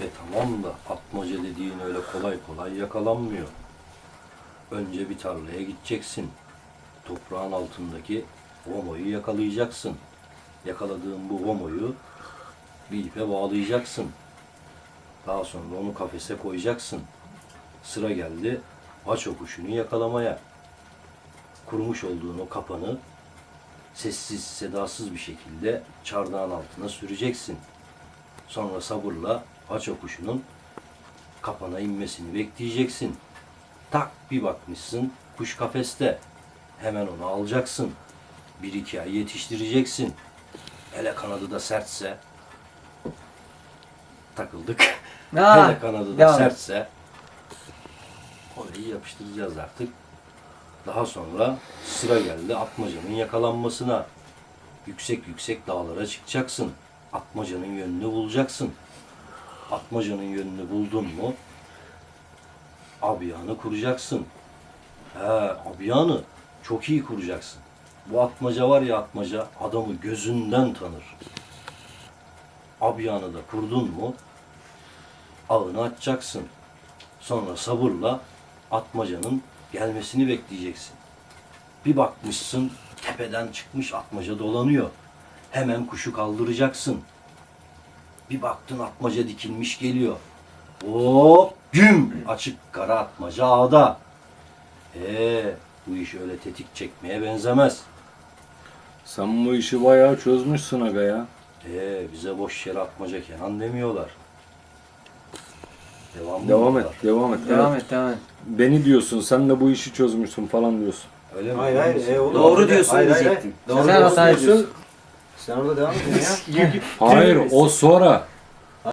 E tamam da atmaca dediğin öyle kolay kolay yakalanmıyor. Önce bir tarlaya gideceksin. Toprağın altındaki homoyu yakalayacaksın. Yakaladığın bu homoyu bir ipe bağlayacaksın. Daha sonra onu kafese koyacaksın. Sıra geldi paço kuşunu yakalamaya. Kurmuş olduğun o kapanı sessiz, sedasız bir şekilde çardağın altına süreceksin. Sonra sabırla paço kuşunun kapana inmesini bekleyeceksin. Tak bir bakmışsın kuş kafeste. Hemen onu alacaksın. Bir iki ay yetiştireceksin. Hele kanadı da sertse takıldık. Ha, Hele kanadı da devam sertse orayı yapıştıracağız artık. Daha sonra sıra geldi atmacanın yakalanmasına. Yüksek yüksek dağlara çıkacaksın. Atmacanın yönünü bulacaksın. Atmacanın yönünü buldun mu abiyanı kuracaksın. He, abiyanı çok iyi kuracaksın. Bu atmaca var ya atmaca adamı gözünden tanır. Abiyanı da kurdun mu ağını açacaksın. Sonra sabırla atmacanın gelmesini bekleyeceksin. Bir bakmışsın tepeden çıkmış atmaca dolanıyor. Hemen kuşu kaldıracaksın. Bir baktın atmaca dikilmiş geliyor. Hop güm açık kara atmaca ağda. Ee, bu iş öyle tetik çekmeye benzemez. Sen bu işi bayağı çözmüşsün aga ya. Ee, bize boş yere atmaca Kenan demiyorlar. Devam, Devam et, devam et. Devam Evet. et devam et. Beni diyorsun, sen de bu işi çözmüşsün falan diyorsun. Öyle mi? Hayır hayır. E, oğlum, Doğru diyorsun hayır, diyecektim. hayır. Doğru Sen hata diyorsun. ediyorsun. Sen orada devam edin ya. Hayır, o sonra.